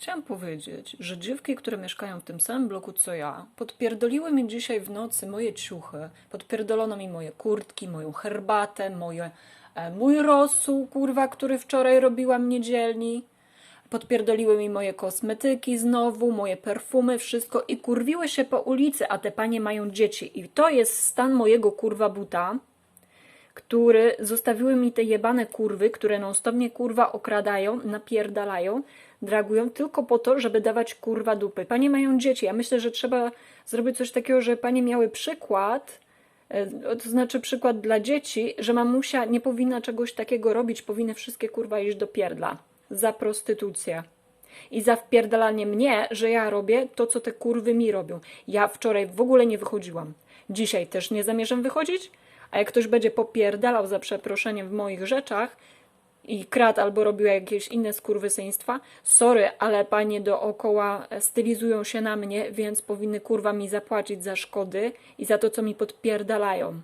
Chciałam powiedzieć, że dziewki, które mieszkają w tym samym bloku co ja, podpierdoliły mi dzisiaj w nocy moje ciuchy, podpierdolono mi moje kurtki, moją herbatę, moje, e, mój rosół, kurwa, który wczoraj robiłam niedzielni. Podpierdoliły mi moje kosmetyki znowu, moje perfumy, wszystko i kurwiły się po ulicy, a te panie mają dzieci. I to jest stan mojego kurwa buta, który zostawiły mi te jebane kurwy, które non-stop mnie kurwa okradają, napierdalają, dragują tylko po to, żeby dawać kurwa dupy. Panie mają dzieci. Ja myślę, że trzeba zrobić coś takiego, że panie miały przykład, e, to znaczy przykład dla dzieci, że mamusia nie powinna czegoś takiego robić, powinny wszystkie kurwa iść do pierdla za prostytucję. I za wpierdalanie mnie, że ja robię to, co te kurwy mi robią. Ja wczoraj w ogóle nie wychodziłam. Dzisiaj też nie zamierzam wychodzić, a jak ktoś będzie popierdalał za przeproszeniem w moich rzeczach i kradł albo robił jakieś inne skurwysyństwa, sorry, ale panie dookoła stylizują się na mnie, więc powinny kurwa mi zapłacić za szkody i za to, co mi podpierdalają.